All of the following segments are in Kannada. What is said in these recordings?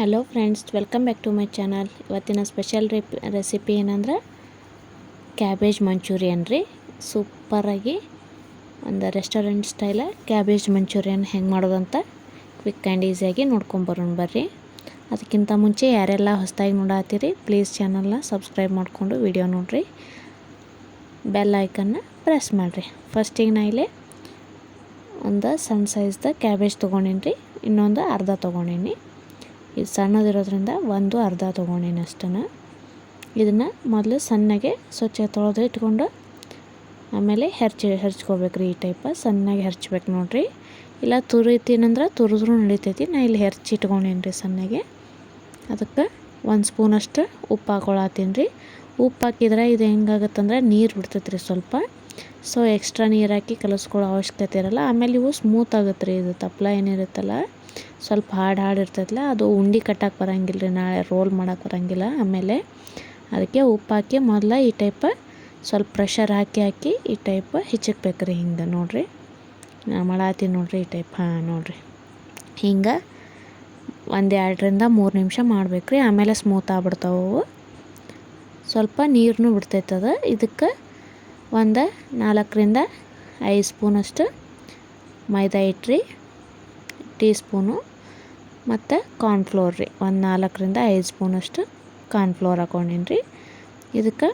Hello friends welcome back to my channel ಇವತ್ತಿನ ಸ್ಪೆಷಲ್ ರೆಪ್ ರೆಸಿಪಿ ಏನಂದ್ರೆ ಕ್ಯಾಬೇಜ್ ಮಂಚೂರಿಯನ್ ರೀ. ಸೂಪರಾಗಿ ಒಂದು ರೆಸ್ಟೋರೆಂಟ್ ಸ್ಟೈಲ ಕ್ಯಾಬೇಜ್ ಮಂಚೂರಿಯನ್ ಹೆಂಗೆ ಮಾಡೋದಂತ ಕ್ವಿಕ್ ಆ್ಯಂಡ್ ಈಸಿಯಾಗಿ ನೋಡ್ಕೊಂಬರೋಣ ಬರ್ರಿ. ಅದಕ್ಕಿಂತ ಮುಂಚೆ ಯಾರೆಲ್ಲ ಹೊಸದಾಗಿ ನೋಡತ್ತೀರಿ ಪ್ಲೀಸ್ ಚಾನಲ್ನ ಸಬ್ಸ್ಕ್ರೈಬ್ ಮಾಡಿಕೊಂಡು ವಿಡಿಯೋ ನೋಡಿರಿ. ಬೆಲ್ ಐಕನ್ನ ಪ್ರೆಸ್ ಮಾಡಿರಿ. ಫಸ್ಟಿಗೆ ನಾ ಇಲ್ಲಿ ಒಂದು ಸಣ್ಣ ಸೈಜ್ದ ಕ್ಯಾಬೇಜ್ ತೊಗೊಂಡೀನಿ ಇನ್ನೊಂದು ಅರ್ಧ ತೊಗೊಂಡೀನಿ. ಇದು ಸಣ್ಣದಿರೋದ್ರಿಂದ ಒಂದು ಅರ್ಧ ತೊಗೊಂಡೀನಿ ಅಷ್ಟನ್ನು ಇದನ್ನು ಮೊದಲು ಸಣ್ಣಗೆ ಸ್ವಚ್ಛ ತೊಳೆದು ಇಟ್ಕೊಂಡು ಆಮೇಲೆ ಹೆರ್ಚಿ ಹೆರ್ಚ್ಕೋಬೇಕು ರೀ ಈ ಟೈಪ ಸಣ್ಣಗೆ ಹೆರ್ಚ್ಬೇಕು ನೋಡಿರಿ. ಇಲ್ಲ ತುರಿತೀನಂದ್ರೆ ತುರಿದ್ರೂ ನಡಿತೈತಿ. ನಾ ಇಲ್ಲಿ ಹೆರ್ಚಿ ಇಟ್ಕೊಂಡೀನಿ ರೀ ಸಣ್ಣಗೆ. ಅದಕ್ಕೆ ಒಂದು ಸ್ಪೂನಷ್ಟು ಉಪ್ಪು ಹಾಕೊಳತ್ತೀನಿ ರೀ ಉಪ್ಪು ಹಾಕಿದ್ರೆ ಇದು ಹೆಂಗಾಗತ್ತಂದ್ರೆ ನೀರು ಬಿಡ್ತೈತೆ ರೀ ಸ್ವಲ್ಪ. ಸೊ ಎಕ್ಸ್ಟ್ರಾ ನೀರು ಹಾಕಿ ಕಲಿಸ್ಕೊಳ್ಳೋ ಅವಶ್ಯಕತೆ ಇರಲ್ಲ. ಆಮೇಲೆ ಇವು ಸ್ಮೂತ್ ಆಗುತ್ತೆ ರೀ ಇದು ತಪ್ಪಲ ಏನಿರುತ್ತಲ್ಲ. ಸ್ವಲ್ಪ ಹಾಡು ಹಾಡು ಇರ್ತೈತಲ್ಲ, ಅದು ಉಂಡೆ ಕಟ್ಟಕ್ಕೆ ಬರೋಂಗಿಲ್ಲ ರೀ ನಾಳೆ ರೋಲ್ ಮಾಡೋಕ್ಕೆ ಬರೋಂಗಿಲ್ಲ. ಆಮೇಲೆ ಅದಕ್ಕೆ ಉಪ್ಪು ಹಾಕಿ ಮೊದಲ ಈ ಟೈಪ್ ಸ್ವಲ್ಪ ಪ್ರೆಷರ್ ಹಾಕಿ ಹಾಕಿ ಈ ಟೈಪ್ ಹಿಚ್ಚಕ್ಬೇಕು ರೀ ಹಿಂಗೆ ನೋಡಿರಿ. ನಾ ಮಾಡತ್ತೀನಿ ನೋಡಿರಿ ಈ ಟೈಪ್ ಹಾಂ ನೋಡಿರಿ. ಹಿಂಗೆ ಒಂದು ಎರಡರಿಂದ ಮೂರು ನಿಮಿಷ ಮಾಡ್ಬೇಕು ಆಮೇಲೆ ಸ್ಮೂತ್ ಆಗ್ಬಿಡ್ತಾವೆ ಸ್ವಲ್ಪ ನೀರನ್ನು ಬಿಡ್ತೈತದ ಇದಕ್ಕೆ ಒಂದು ನಾಲ್ಕರಿಂದ ಐದು ಸ್ಪೂನಷ್ಟು ಮೈದಾ ಹಿಟ್ಟು ರೀ ಟೀ ಸ್ಪೂನು ಮತ್ತು ಕಾರ್ನ್ಫ್ಲೋರ್ ರೀ. ಒಂದು ನಾಲ್ಕರಿಂದ ಐದು ಸ್ಪೂನಷ್ಟು ಕಾರ್ನ್ಫ್ಲೋರ್ ಹಾಕೊಂಡೀನಿ ರೀ. ಇದಕ್ಕೆ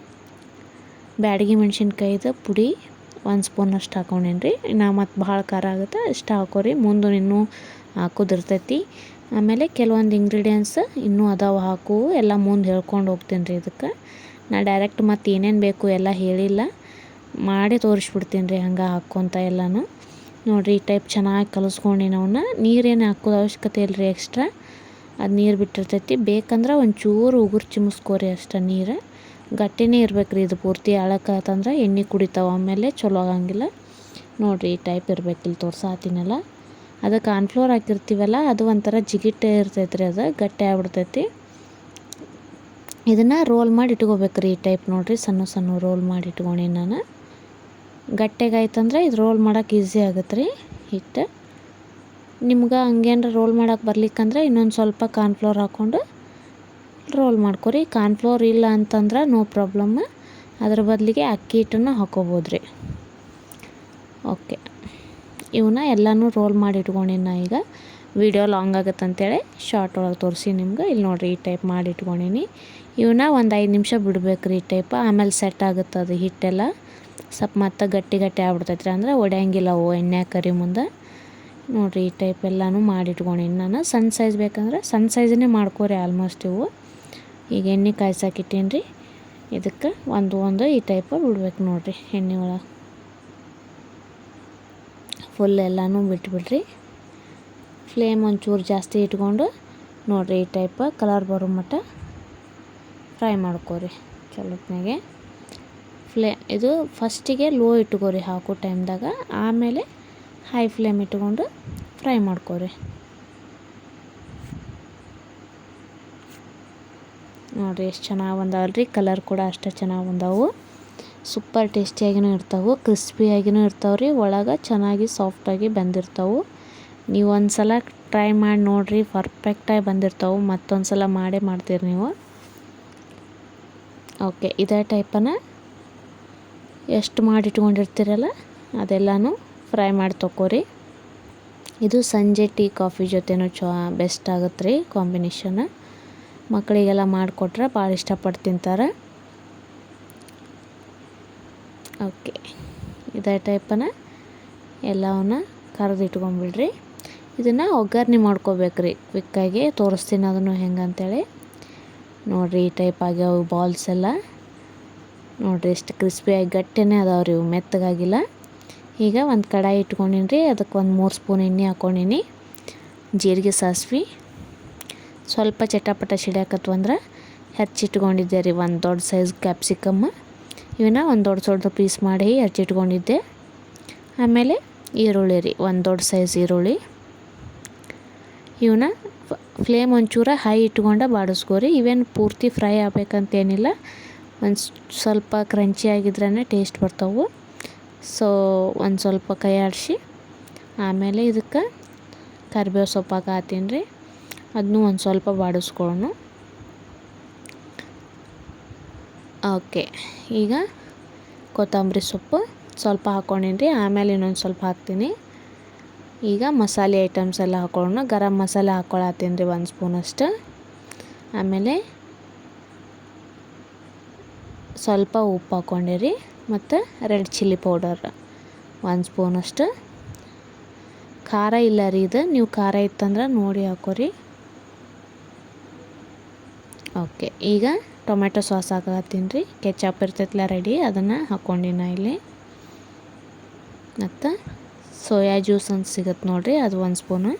ಬ್ಯಾಡಗಿ ಮೆಣಸಿನ್ಕಾಯ್ದು ಪುಡಿ ಒಂದು ಸ್ಪೂನಷ್ಟು ಹಾಕೊಂಡೀನಿ ರೀ. ನಾ ಮತ್ತು ಭಾಳ ಖಾರ ಆಗುತ್ತೆ, ಇಷ್ಟು ಹಾಕೋರಿ. ಮುಂದೆ ಇನ್ನೂ ಹಾಕೋದಿರ್ತೈತಿ ಆಮೇಲೆ ಕೆಲವೊಂದು ಇಂಗ್ರೀಡಿಯೆಂಟ್ಸ್ ಇನ್ನೂ ಅದಾವೆ, ಹಾಕು, ಎಲ್ಲ ಮುಂದೆ ಹೇಳ್ಕೊಂಡು ಹೋಗ್ತೀನಿ ರೀ ಇದಕ್ಕೆ. ನಾ ಡೈರೆಕ್ಟ್ ಮತ್ತು ಏನೇನು ಬೇಕು ಎಲ್ಲ ಹೇಳಿಲ್ಲ. ಮಾಡಿ ತೋರಿಸ್ಬಿಡ್ತೀನಿ ರೀ ಹಂಗೆ ಹಾಕ್ಕೊತ ಎಲ್ಲನೂ. ನೋಡಿರಿ ಈ ಟೈಪ್ ಚೆನ್ನಾಗಿ ಕಲಸ್ಕೊಂಡಿ ಅವನ್ನ ನೀರೇನು ಹಾಕೋದು ಅವಶ್ಯಕತೆ ಇಲ್ಲ ರೀ ಎಕ್ಸ್ಟ್ರಾ ಅದು ನೀರು ಬಿಟ್ಟಿರ್ತೈತಿ. ಬೇಕಂದ್ರೆ ಒಂಚೂರು ಉಗುರು ಚಿಮ್ಸ್ಕೋರಿ ಅಷ್ಟೇ ನೀರು. ಗಟ್ಟಿನೇ ಇರ್ಬೇಕು ರೀ ಇದು ಪೂರ್ತಿ ಆಳಕ್ಕಾತಂದ್ರೆ ಎಣ್ಣೆ ಕುಡಿತಾವೆ. ಆಮೇಲೆ ಚಲೋ ಆಗಂಗಿಲ್ಲ. ನೋಡಿರಿ ಈ ಟೈಪ್ ಇರ್ಬೇಕು ಇಲ್ಲಿ ತೋರ್ಸಾತೀನಲ್ಲ ಅದು ಕಾರ್ನ್ಫ್ಲೋರ್ ಹಾಕಿರ್ತೀವಲ್ಲ, ಅದು ಒಂಥರ ಜಿಗಿಟ್ಟೆ ಇರ್ತೈತೆ ರೀ ಅದು, ಗಟ್ಟಿ ಆಗ್ಬಿಡ್ತೈತಿ. ಇದನ್ನು ರೋಲ್ ಮಾಡಿ ಇಟ್ಕೋಬೇಕು ರೀ ಈ ಟೈಪ್ ನೋಡಿರಿ, ಸಣ್ಣ ಸಣ್ಣ ರೋಲ್ ಮಾಡಿ ಇಟ್ಕೊಂಡಿ ನಾನು. ಗಟ್ಟಿಗಾಯ್ತಂದ್ರೆ ಇದು ರೋಲ್ ಮಾಡೋಕೆ ಈಸಿ ಆಗುತ್ತೆ ರೀ ಹಿಟ್ಟು. ನಿಮ್ಗೆ ಹಂಗೇನು ರೋಲ್ ಮಾಡೋಕೆ ಬರ್ಲಿಕ್ಕಂದ್ರೆ ಇನ್ನೊಂದು ಸ್ವಲ್ಪ ಕಾರ್ನ್ಫ್ಲೋರ್ ಹಾಕ್ಕೊಂಡು ರೋಲ್ ಮಾಡ್ಕೊರಿ. ಕಾರ್ನ್ಫ್ಲೋರ್ ಇಲ್ಲ ಅಂತಂದ್ರೆ ನೋ ಪ್ರಾಬ್ಲಮ್ ಅದ್ರ ಬದಲಿಗೆ ಅಕ್ಕಿ ಹಿಟ್ಟನ್ನು ಹಾಕೋಬೋದು ರೀ. ಓಕೆ ಇವನ್ನ ಎಲ್ಲನೂ ರೋಲ್ ಮಾಡಿ ಇಟ್ಕೊಂಡಿನಿ ನಾ ಈಗ. ವಿಡಿಯೋ ಲಾಂಗ್ ಆಗುತ್ತೆ ಅಂತೇಳಿ ಶಾರ್ಟ್ ಒಳಗೆ ತೋರಿಸಿ ನಿಮ್ಗೆ. ಇಲ್ಲಿ ನೋಡಿರಿ ಈ ಟೈಪ್ ಮಾಡಿ ಇಟ್ಕೊಂಡಿನಿ. ಇವನ್ನ ಒಂದು ಐದು ನಿಮಿಷ ಬಿಡ್ಬೇಕು ರೀ ಈ ಟೈಪ್ ಆಮೇಲೆ ಸೆಟ್ ಆಗುತ್ತೆ ಅದು ಹಿಟ್ಟೆಲ್ಲ. ಸ್ವಲ್ಪ ಮತ್ತೆ ಗಟ್ಟಿ ಗಟ್ಟಿ ಆಗ್ಬಿಡ್ತೈತೆ ರೀ ಅಂದ್ರೆ ಒಡೆಯಂಗಿಲ್ಲ ಅವು ಎಣ್ಣೆ ಕರಿ ಮುಂದೆ. ನೋಡಿರಿ ಈ ಟೈಪ್ ಎಲ್ಲನೂ ಮಾಡಿಟ್ಕೊಂಡಿನಿ ನಾನು. ಸಣ್ಣ ಸೈಜ್ ಬೇಕಂದ್ರೆ ಸಣ್ಣ ಸೈಜನ್ನೇ ಮಾಡ್ಕೋರಿ ಆಲ್ಮೋಸ್ಟ್ ಇವು. ಈಗ ಎಣ್ಣೆ ಕಾಯ್ಸಾಕಿಟ್ಟೀನಿ ರೀ ಇದಕ್ಕೆ ಒಂದು ಒಂದು ಈ ಟೈಪ್ ಬಿಡ್ಬೇಕು ನೋಡಿರಿ ಎಣ್ಣೆ ಒಳಗೆ. ಫುಲ್ ಎಲ್ಲನೂ ಬಿಟ್ಬಿಡ್ರಿ. ಫ್ಲೇಮ್ ಒಂಚೂರು ಜಾಸ್ತಿ ಇಟ್ಕೊಂಡು ನೋಡಿರಿ ಈ ಟೈಪ್ ಕಲರ್ ಬರೋ ಮಟ್ಟ ಫ್ರೈ ಮಾಡ್ಕೋರಿ ಚಲೋತ್ನಾಗೆ ಫ್ಲೇ, ಇದು ಫಸ್ಟಿಗೆ ಲೋ ಇಟ್ಕೋರಿ ಹಾಕೋ ಟೈಮ್ದಾಗ, ಆಮೇಲೆ ಹೈ ಫ್ಲೇಮ್ ಇಟ್ಕೊಂಡು ಫ್ರೈ ಮಾಡ್ಕೋರಿ. ನೋಡಿರಿ ಎಷ್ಟು ಚೆನ್ನಾಗಿ ಬಂದಾವಲ್ರಿ, ಕಲರ್ ಕೂಡ ಅಷ್ಟೇ ಚೆನ್ನಾಗಿ ಬಂದಾವು. ಸೂಪರ್ ಟೇಸ್ಟಿಯಾಗಿನೂ ಇರ್ತಾವೆ, ಕ್ರಿಸ್ಪಿಯಾಗಿನೂ ಇರ್ತಾವೆ ರೀ ಒಳಗೆ ಚೆನ್ನಾಗಿ ಸಾಫ್ಟಾಗಿ ಬಂದಿರ್ತಾವೆ. ನೀವು ಒಂದು ಸಲ ಟ್ರೈ ಮಾಡಿ ನೋಡಿರಿ ಪರ್ಫೆಕ್ಟಾಗಿ ಬಂದಿರ್ತಾವೆ ಮತ್ತೊಂದು ಸಲ ಮಾಡೇ ಮಾಡ್ತೀರಿ ನೀವು. ಓಕೆ, ಇದೇ ಟೈಪನ್ನು ಎಷ್ಟು ಮಾಡಿ ಇಟ್ಕೊಂಡಿರ್ತೀರಲ್ಲ ಅದೆಲ್ಲನೂ ಫ್ರೈ ಮಾಡಿ ತೊಗೋರಿ ಇದು ಸಂಜೆ ಟೀ ಕಾಫಿ ಜೊತೆನೂ ಚ ಬೆಸ್ಟ್ ಆಗುತ್ತೆ ರೀ ಕಾಂಬಿನೇಷನ್. ಮಕ್ಕಳಿಗೆಲ್ಲ ಮಾಡಿಕೊಟ್ರೆ ಭಾಳ ಇಷ್ಟಪಟ್ಟು ತಿಂತಾರೆ. ಓಕೆ, ಇದೇ ಟೈಪನ ಎಲ್ಲವನ್ನ ಕರೆದು ಇಟ್ಕೊಂಬಿಡ್ರಿ ಇದನ್ನು ಒಗ್ಗರಣೆ ಮಾಡ್ಕೋಬೇಕು ರೀ ಕ್ವಿಕ್ಕಾಗಿ ತೋರಿಸ್ತೀನಿ ಅದನ್ನು ಹೆಂಗೆ ಅಂತೇಳಿ ನೋಡಿರಿ ಈ ಟೈಪ್ ಆಗ್ಯಾವ ಬಾಲ್ಸ್ ಎಲ್ಲ. ನೋಡಿರಿ ಎಷ್ಟು ಕ್ರಿಸ್ಪಿಯಾಗಿ ಗಟ್ಟಿನೇ ಅದಾವೆ ಇವು ಮೆತ್ತಗಾಗಿಲ್ಲ. ಈಗ ಒಂದು ಕಡಾಯಿ ಇಟ್ಕೊಂಡೀನಿ ರೀ ಅದಕ್ಕೆ ಒಂದು ಮೂರು ಸ್ಪೂನ್ ಎಣ್ಣೆ ಹಾಕೊಂಡಿನಿ ಜೀರಿಗೆ ಸಾಸ್ವಿ. ಸ್ವಲ್ಪ ಚಟಪಟ ಸಿಡ್ಯಾಕತ್ವು ಅಂದ್ರೆ ಹೆಚ್ಚಿಟ್ಕೊಂಡಿದ್ದೆ ರೀ, ಒಂದು ದೊಡ್ಡ ಸೈಜ್ ಕ್ಯಾಪ್ಸಿಕಮ್ ಇವನ್ನ ಒಂದು ದೊಡ್ಡ ದೊಡ್ಡ ಪೀಸ್ ಮಾಡಿ ಹೆಚ್ಚಿಟ್ಕೊಂಡಿದ್ದೆ. ಆಮೇಲೆ ಈರುಳ್ಳಿ ರೀ, ಒಂದು ದೊಡ್ಡ ಸೈಜ್ ಈರುಳ್ಳಿ. ಇವನ್ನ ಫ್ಲೇಮ್ ಒಂಚೂರ ಹೈ ಇಟ್ಕೊಂಡು ಬಾಡಿಸ್ಕೋರಿ ಇವೇನು ಪೂರ್ತಿ ಫ್ರೈ ಆಗ್ಬೇಕಂತೇನಿಲ್ಲ. ಒಂದು ಸ್ವಲ್ಪ ಕ್ರಂಚಿ ಆಗಿದ್ರೇ ಟೇಸ್ಟ್ ಬರ್ತಾವೆ. ಸೊ ಒಂದು ಸ್ವಲ್ಪ ಕೈ ಆಡಿಸಿ ಆಮೇಲೆ ಇದಕ್ಕೆ ಕರಿಬೇವು ಸೊಪ್ಪು ಹಾಕತ್ತೀನಿ ರೀ. ಅದನ್ನೂ ಒಂದು ಸ್ವಲ್ಪ ಬಾಡಿಸ್ಕೊಳ್ಳೋಣ ಓಕೆ ಈಗ ಕೊತ್ತಂಬರಿ ಸೊಪ್ಪು ಸ್ವಲ್ಪ ಹಾಕ್ಕೊಂಡಿನಿ ಆಮೇಲೆ ಇನ್ನೊಂದು ಸ್ವಲ್ಪ ಹಾಕ್ತೀನಿ. ಈಗ ಮಸಾಲೆ ಐಟಮ್ಸ್ ಎಲ್ಲ ಹಾಕೊಳ್ಳೋಣ ಗರಂ ಮಸಾಲೆ ಹಾಕ್ಕೊಳತ್ತೀನಿ ರೀ ಒಂದು ಸ್ಪೂನಷ್ಟು ಆಮೇಲೆ ಸ್ವಲ್ಪ ಉಪ್ಪು ಹಾಕ್ಕೊಂಡಿರಿ ಮತ್ತು ರೆಡ್ ಚಿಲ್ಲಿ ಪೌಡರ್. ಒಂದು ಸ್ಪೂನಷ್ಟು ಖಾರ ಇಲ್ಲ ರೀ ಇದು, ನೀವು ಖಾರ ಇತ್ತಂದ್ರೆ ನೋಡಿ ಹಾಕೋರಿ. ಓಕೆ ಈಗ ಟೊಮೆಟೊ ಸಾಸ್ ಹಾಕತ್ತೀನಿ ರೀ, ಕೆಚಪ್ ಇರ್ತೈತಿಲ್ಲ ರೆಡಿ ಅದನ್ನು ಹಾಕ್ಕೊಂಡಿನ ಇಲ್ಲಿ. ಮತ್ತು ಸೋಯಾ ಜ್ಯೂಸ್ ಅಂತ ಸಿಗುತ್ತೆ ನೋಡಿರಿ, ಅದು ಒಂದು ಸ್ಪೂನು.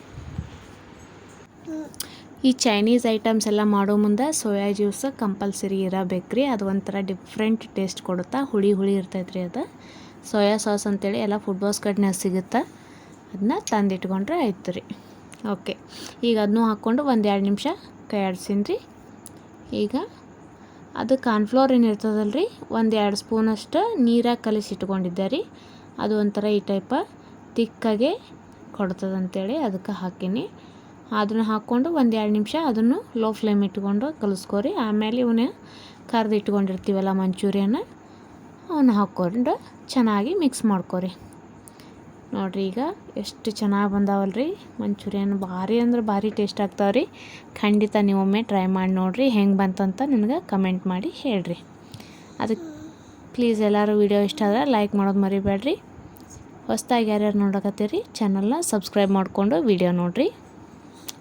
ಈ ಚೈನೀಸ್ ಐಟಮ್ಸ್ ಎಲ್ಲ ಮಾಡೋ ಮುಂದೆ ಸೋಯಾ ಜ್ಯೂಸ್ ಕಂಪಲ್ಸರಿ ಇರಬೇಕು ರೀ. ಅದು ಒಂಥರ ಡಿಫ್ರೆಂಟ್ ಟೇಸ್ಟ್ ಕೊಡುತ್ತಾ, ಹುಳಿ ಹುಳಿ ಇರ್ತೈತೆ ರೀ ಅದು. ಸೋಯಾ ಸಾಸ್ ಅಂತೇಳಿ ಎಲ್ಲ ಫುಡ್ ಬಾಸ್ ಕಡೆನೇ ಸಿಗುತ್ತೆ. ಅದನ್ನ ತಂದಿಟ್ಕೊಂಡ್ರೆ ಆಯ್ತು ರೀ. ಓಕೆ ಈಗ ಅದನ್ನೂ ಹಾಕ್ಕೊಂಡು ಒಂದು ಎರಡು ನಿಮಿಷ ಕೈ ರೀ. ಈಗ ಅದು ಕಾರ್ನ್ಫ್ಲೋರ್ ಏನು ಇರ್ತದಲ್ಲ ರೀ ಒಂದು ಎರಡು ಸ್ಪೂನಷ್ಟು ನೀರಾಗಿ ಕಲಿಸಿ ಇಟ್ಕೊಂಡಿದ್ದೆ ರೀ. ಅದು ಒಂಥರ ಈ ಟೈಪ ತಿಕ್ಕಾಗೆ ಕೊಡ್ತದಂತೇಳಿ ಅದಕ್ಕೆ ಹಾಕೀನಿ. ಅದನ್ನು ಹಾಕ್ಕೊಂಡು ಒಂದು ಎರಡು ನಿಮಿಷ ಅದನ್ನು ಲೋ ಫ್ಲೇಮ್ ಇಟ್ಕೊಂಡು ಕಲಿಸ್ಕೊರಿ. ಆಮೇಲೆ ಇವನ್ನ ಕರ್ದು ಇಟ್ಕೊಂಡಿರ್ತೀವಲ್ಲ ಮಂಚೂರಿಯನ್ನ, ಅವನ್ನ ಹಾಕ್ಕೊಂಡು ಚೆನ್ನಾಗಿ ಮಿಕ್ಸ್ ಮಾಡ್ಕೊರಿ. ನೋಡಿರಿ ಈಗ ಎಷ್ಟು ಚೆನ್ನಾಗಿ ಬಂದಾವಲ್ಲ ರೀ ಮಂಚೂರಿಯನ್ ಭಾರಿ ಅಂದ್ರೆ ಭಾರಿ ಟೇಸ್ಟ್ ಆಗ್ತಾವೆ ರೀ ಖಂಡಿತ ನೀವೊಮ್ಮೆ ಟ್ರೈ ಮಾಡಿ ನೋಡಿರಿ, ಹೆಂಗೆ ಬಂತಂತ ನನಗೆ ಕಮೆಂಟ್ ಮಾಡಿ ಹೇಳ್ರಿ. ಅದಕ್ಕೆ ಪ್ಲೀಸ್ ಎಲ್ಲರೂ ವೀಡಿಯೋ ಇಷ್ಟ ಆದರೆ ಲೈಕ್ ಮಾಡೋದು ಮರಿಬೇಡ್ರಿ. ಹೊಸ್ದಾಗಿ ಯಾರ್ಯಾರು ನೋಡಕತ್ತೀರಿ ಚಾನಲ್ನ ಸಬ್ಸ್ಕ್ರೈಬ್ ಮಾಡಿಕೊಂಡು ವೀಡಿಯೋ ನೋಡಿರಿ.